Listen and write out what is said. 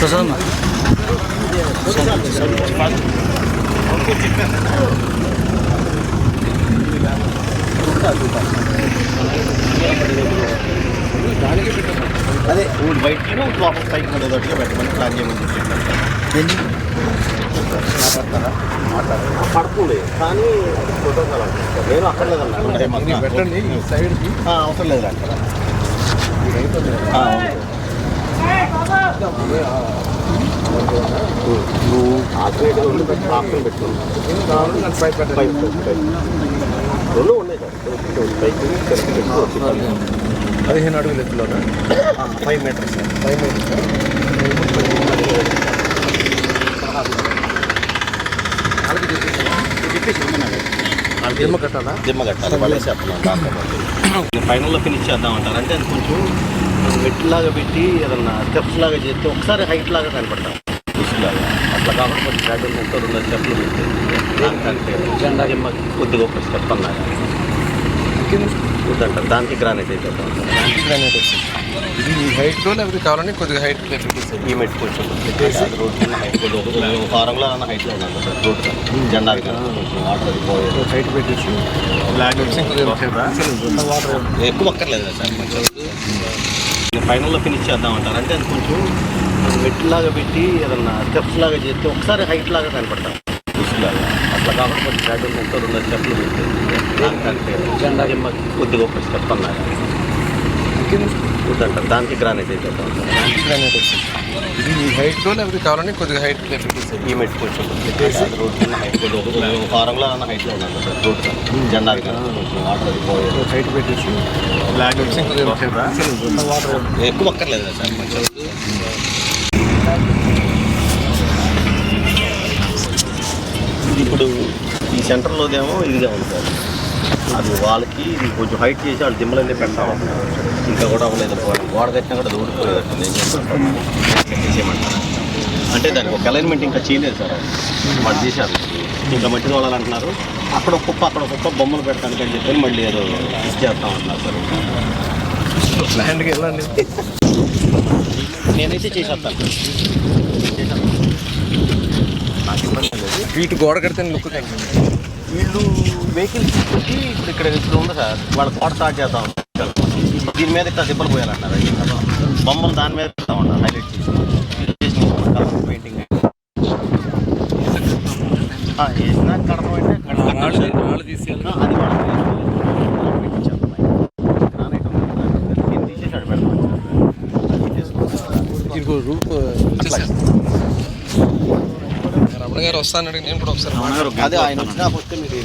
Kasama. Thank you. Prasad అదే ఊరు బయటికి లోపల పైకి ఉండేటట్టుగా పెట్టమని ప్లాన్ చేయమని చెప్పాను పడుతుంది కానీ ఫోటో నేను అక్కడ లేదన్నా పెట్టండి సైడ్కి అవసరం లేదు అంటారా నువ్వు ఆపరేట్ ఆప్షన్ పెట్టుకున్నావు పైప్ పెట్టండి పైప్ పైప్ రెండు ఉన్నాయి సార్ పెట్టుకోవచ్చు పదిహేను అడుగులు ఎత్తులోనా? ఫైవ్ మీటర్స్ ఫైవ్ మీటర్స్ దిమ్మ కట్టాలా? దిమ్మ కట్టాలి వాళ్ళే కాకపోతే ఫైనల్లో ఫినిష్ చేద్దాం అంటారు అంటే అది కొంచెం మెట్లాగా పెట్టి ఏదన్నా స్టెప్స్ లాగా చేస్తే ఒకసారి హైట్ లాగా కనపడతాం. లాగా అట్లా కాబట్టి కొంచెం బ్యాటరీ ఎంతో రెండు స్టెప్లు పెట్టి జెండా దిమ్మ కొద్దిగా ఒక స్టెప్ అన్నాగా దానికి గ్రానైట్ అయిపోతాం గ్రానైట్ వస్తుంది. ఇది ఈ హైట్తో లేకపోతే కావాలని కొద్దిగా హైట్ పెట్టేసి ఈ మెట్ కొంచెం రోడ్ కొద్దిగా ఒక ఫారంలో అన్న హైట్లో ఉన్నాను సార్ రోడ్ జెండా వాటర్ అది పోయేది హైట్ పెట్టేసి. వాటర్ ఎక్కువ అక్కర్లేదు కదా సార్ కొంచెం ఫైనల్లో ఫినిష్ చేద్దాం అంటారు అంటే అది కొంచెం మెట్లాగా పెట్టి ఏదన్నా స్టెప్స్ లాగా చేస్తే ఒకసారి హైట్ లాగా కనపడతాం. కాబట్టి కొంచెం బ్యాటరీ ఎంతో రెండు స్టెప్లు పెట్టి దానికంటే జెండా దిమ్మ కొద్దిగా ఒక స్టెప్ అన్నాగా వద్దంటారు దానికి గ్రానైట్ అయిపోతాం సార్ గ్రానైట్ వస్తుంది ఇది ఈ హైట్తో లేకపోతే కావాలని కొద్దిగా హైట్ పెట్టేసి ఈ మెట్ కొంచెం రోడ్ కింద హైట్ కొద్దిగా ఒక ఫారంలో అన్న హైట్లో ఉన్నాను సార్ రోడ్ జెండా కొంచెం వాటర్ అది పోయేది హైట్ పెట్టేసి వాటర్ ఎక్కువ అక్కర్లేదు కదా సార్ కొంచెం ఇప్పుడు ఈ సెంటర్లోదేమో ఇదిగా ఉంది సార్. అది వాళ్ళకి ఇది కొంచెం హైట్ చేసి వాళ్ళు దిమ్మలన్నీ పెట్టామంటున్నారు ఇంకా కూడా అవ్వలేదు గోడ కట్టినా కూడా అది చేసేయమంటారు? అంటే దానికి ఒక అలైన్మెంట్ ఇంకా చేయలేదు సార్ వాళ్ళు చేశారు. ఇంకా మట్టి తోలాలంటున్నారు అక్కడ ఒక కుప్ప అక్కడ కుప్ప బొమ్మలు పెడతానికి అని చెప్పి మళ్ళీ ఏదో ఇచ్చేస్తాం అంటున్నారు సార్. ల్యాండ్కి వెళ్ళండి. నేనైతే చేసేస్తాను. నాకు ఇబ్బంది లేదు ఇటు గోడ కడితే లుక్ వీళ్ళు వెహికల్స్ తీసుకొచ్చి ఇప్పుడు ఇక్కడ ఇక్కడ ఉంది సార్ వాళ్ళ కోట స్టార్ట్ చేద్దాం. దీని మీద ఇట్లా దిబ్బలు పోయాలంటారు బొమ్మలు దాని మీద పెడతా ఉంటారు హైలైట్ చేసి కలర్ పెయింటింగ్ వేసిన కడప అంటే రాళ్ళు తీసేయాలి అది వాళ్ళకి పెట్టించేద్దాం. గ్రానైట్ ఉంది. దీన్ని తీసేసి అక్కడ పెడతాం రూప్ రమణ గారు వస్తానడికి నేను కూడా ఒకసారి అదే ఆయన వచ్చినా వస్తే మీరు